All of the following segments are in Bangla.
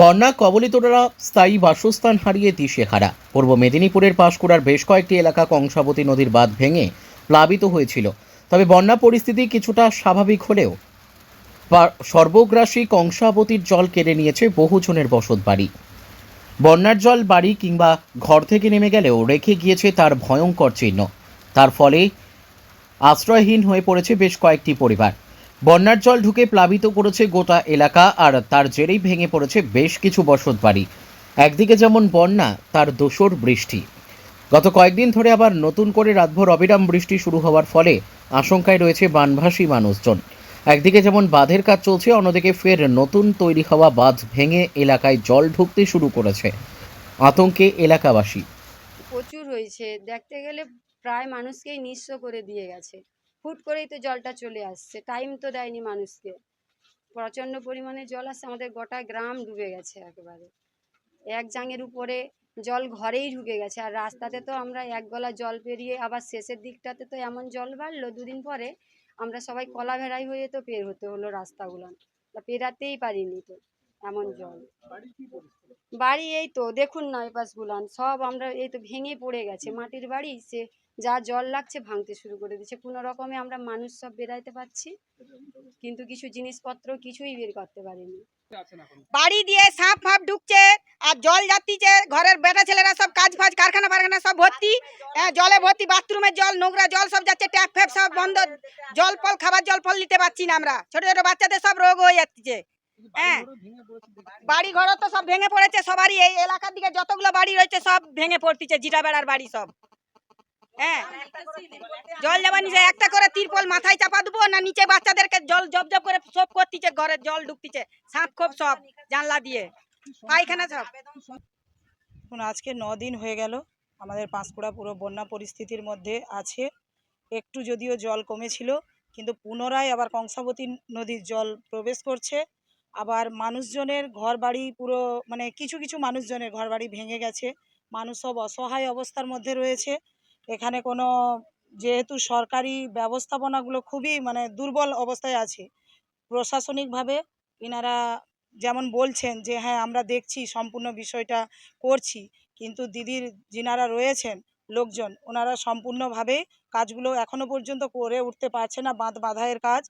বন্যা, কবলিতরা স্থায়ী বাসস্থান হারিয়ে দিশেহারা। পূর্ব মেদিনীপুরের পাঁশকুড়ার বেশ কয়েকটি এলাকা কংসাবতী নদীর বাঁধ ভেঙে প্লাবিত হয়েছিল। তবে বন্যা পরিস্থিতি কিছুটা স্বাভাবিক হলেও সর্বগ্রাসী কংসাবতীর জল কেড়ে নিয়েছে বহুজনের বসত বাড়ি। বন্যার জল বাড়ি কিংবা ঘর থেকে নেমে গেলেও রেখে গিয়েছে তার ভয়ঙ্কর চিহ্ন। তার ফলে আশ্রয়হীন হয়ে পড়েছে বেশ কয়েকটি পরিবার। বন্যার জল ঢুকে প্লাবিত করেছে গোটা এলাকা, আর তার জেরেই ভেঙে পড়েছে বেশ কিছু বসত বাড়ি। একদিকে যেমন বন্যা, তার দোসর বৃষ্টি। গত কয়েকদিন ধরে আবার নতুন করে রাতভর অবিরাম বৃষ্টি শুরু হওয়ার ফলে আশঙ্কায় রয়েছে বানভাসী মানুষজন। একদিকে যেমন বাঁধের কাজ চলছে, অন্যদিকে ফের নতুন তৈরি হওয়া বাঁধ ভেঙে এলাকায় জল ঢুকতে শুরু করেছে আতঙ্কে এলাকাবাসী। প্রচুর হয়েছে। দেখতে গেলে প্রায় মানুষকেই নিঃস্ব করে দিয়ে গেছে। হুট করেই তো জলটা চলে আসছে। টাইম তো দেয়নি মানুষকে। প্রচণ্ড পরিমাণে জল আসছে, আমাদের গোটা গ্রাম ডুবে গেছে একেবারে। এক জাঙের উপরে জল ঘরেই ঢুকে গেছে। আর রাস্তাতে তো আমরা এক গলা জল পেরিয়ে আবার শেষের দিকটাতে তো এমন জল বাড়লো, দুদিন পরে আমরা সবাই কলা ভেড়াই হয়ে তো পের হতে হলো রাস্তাগুলো। পেরাতেই পারিনি তো এমন জল। বাড়ি এই তো, দেখুন না এই পাশগুলান সব আমরা এই তো ভেঙে পড়ে গেছে। মাটির বাড়ি, সে যা জল লাগছে ভাঙতে শুরু করে দিচ্ছে। কোনো রকমে আমরা মানুষ সব বেরাইতে পারছি কিন্তু কিছু জিনিসপত্র কিছুই বের করতে পারিনি। বাড়ি দিয়ে সাপ ফাপ ঢুকছে আর জল যাচ্ছিছে ঘরের বেটা ছেলেরা সব কাজ ফাজ কারখানা ফারখানা সব ভর্তি আহ, জলে ভর্তি বাথরুমের জল নোংরা জল সব যাচ্ছে ট্যাপ ফ্যাপ সব বন্ধ জল ফল খাবার জল ফল নিতে পারছি না আমরা। ছোট ছোট বাচ্চাদের সব রোগ হয়ে যাচ্ছে। হ্যাঁ বাড়ি ঘর তো সব ভেঙে পড়েছে সবারই এই এলাকার দিকে যতগুলো বাড়ি রয়েছে সব ভেঙে পড়তিছে জিটা বেড়ার বাড়ি সব। হ্যাঁ। জল যাবার নিচে একটা করে তিরপল মাথায় চাপা দেবো না নিচে বাচ্চাদেরকে জল জব জব করে সব করতিছে ঘরে জল ঢুকতিছে সাপ খোপ সব জানলা দিয়ে। পায়খানা সব। এখন আজকে ন দিন হয়ে গেল আমাদের পাঁশকুড়া পুরো বন্যা পরিস্থিতির মধ্যে আছে। একটু যদিও জল কমেছিল কিন্তু পুনরায় আবার কংসাবতী নদীর জল প্রবেশ করছে। আবার মানুষজনের ঘর বাড়ি পুরো মানে কিছু কিছু মানুষজনের ঘর বাড়ি ভেঙে গেছে। মানুষ সব অসহায় অবস্থার মধ্যে রয়েছে। এখানে কোনো যেহেতু সরকারি ব্যবস্থাপনাগুলো খুবই মানে দুর্বল অবস্থায় আছে, প্রশাসনিকভাবে ইনারা যেমন বলছেন যে হ্যাঁ আমরা দেখছি, সম্পূর্ণ বিষয়টা করছি। কিন্তু দিদির যিনারা রয়েছেন লোকজন, ওনারা সম্পূর্ণভাবে কাজগুলো এখনও পর্যন্ত করে উঠতে পারছে না, বাঁধ বাঁধাইয়ের কাজ।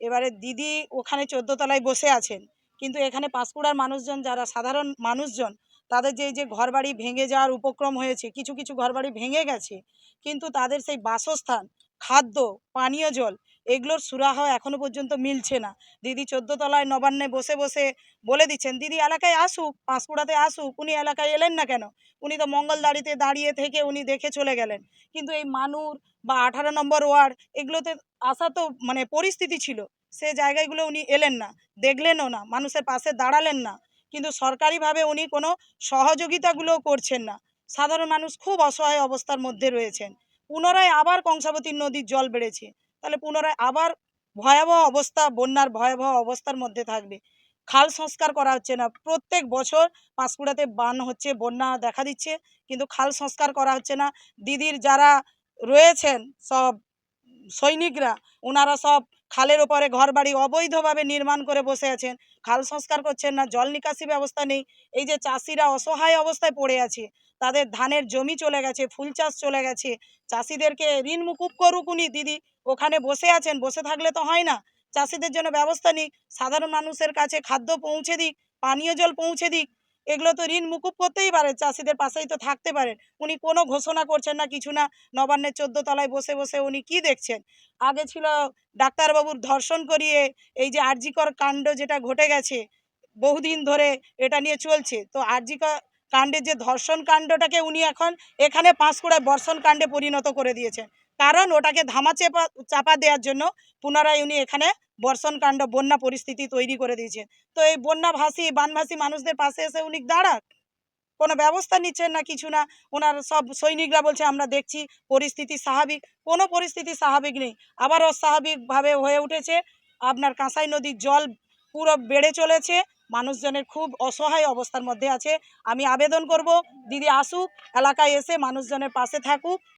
এবারে দিদি ওখানে চোদ্দ তলায় বসে আছেন, কিন্তু এখানে পাঁশকুড়ার মানুষজন, যারা সাধারণ মানুষজন তাদের যে যে ঘরবাড়ি ভেঙে যাওয়ার উপক্রম হয়েছে, কিছু কিছু ঘরবাড়ি ভেঙে গেছে, কিন্তু তাদের সেই বাসস্থান, খাদ্য, পানীয় জল, এগুলোর সুরাহ এখনও পর্যন্ত মিলছে না। দিদি তলায় নবান্নে বসে বসে বলে দিচ্ছেন, দিদি এলাকায় আসুক, পাঁশকুড়াতে আসুক, উনি এলাকায় এলেন না কেন? উনি তো মঙ্গলদাড়িতে দাঁড়িয়ে থেকে উনি দেখে চলে গেলেন। কিন্তু এই মানুর বা আঠারো নম্বর ওয়ার্ড, এগুলোতে আসা তো মানে পরিস্থিতি ছিল, সে জায়গাগুলো উনি এলেন না, দেখলেনও না, মানুষের পাশে দাঁড়ালেন না। কিন্তু সরকারিভাবে উনি কোনো সহযোগিতাগুলোও করছেন না। সাধারণ মানুষ খুব অসহায় অবস্থার মধ্যে রয়েছেন। পুনরায় আবার কংসাবতী নদীর জল বেড়েছে। তাহলে পুনরায় আবার ভয়াবহ অবস্থা, বন্যার ভয়াবহ অবস্থার মধ্যে থাকবে। খাল সংস্কার করা হচ্ছে না। প্রত্যেক বছর পাঁশকুড়াতে বান হচ্ছে, বন্যা দেখা দিচ্ছে, কিন্তু খাল সংস্কার করা হচ্ছে না। দিদির যারা রয়েছেন সব সৈনিকরা ওনারা সব খালের ওপরে ঘর বাড়ি অবৈধভাবে নির্মাণ করে বসে আছেন। খাল সংস্কার করছেন না, জল নিকাশি ব্যবস্থা নেই। এই যে চাষিরা অসহায় অবস্থায় পড়ে আছে, তাদের ধানের জমি চলে গেছে, ফুল চাষ চলে গেছে। চাষিদেরকে ঋণ মুকুব করুক উনি, দিদি। ওখানে বসে আছেন, বসে থাকলে তো হয় না। চাষিদের জন্য ব্যবস্থা নিক। সাধারণ মানুষের কাছে খাদ্য পৌঁছে দিক, পানীয় জল পৌঁছে দিক। এগুলো তো ঋণ মুকুব করতেই পারে, চাষিদের পাশেই তো থাকতে পারেন উনি কোনো ঘোষণা করছেন না, কিছু না। নবান্নের চোদ্দ তলায় বসে বসে উনি কি দেখছেন? আগে ছিল ডাক্তারবাবুর ধর্ষণ করিয়ে এই যে আরজিকর কাণ্ড যেটা ঘটে গেছে, বহুদিন ধরে এটা নিয়ে চলছে। তো আরজিকর কাণ্ডের যে ধর্ষণ কাণ্ডটাকে উনি এখন এখানে পাঁশকুড়ায় বর্ষণ কাণ্ডে পরিণত করে দিয়েছেন। কারণ ওটাকে ধামা চেপা, চাপা দেওয়ার জন্য পুনরায় উনি এখানে বর্ষণ কাণ্ড, বন্যা পরিস্থিতি তৈরি করে দিয়েছেন তো এই বন্যা ভাসি বানভাসী মানুষদের পাশে এসে উনি দাঁড়াক? কোনো ব্যবস্থা নিচ্ছেন না কিছু না? ওনার সব সৈনিকরা বলছে, আমরা দেখছি পরিস্থিতি স্বাভাবিক। কোনো পরিস্থিতি স্বাভাবিক নেই। আবার অস্বাভাবিকভাবে হয়ে উঠেছে, আপনার কাঁসাই নদীর জল পুরো বেড়ে চলেছে। মানুষজনের খুব অসহায় অবস্থার মধ্যে আছে। আমি আবেদন করব, দিদি আসুক, এলাকায় এসে মানুষজনের পাশে থাকুক।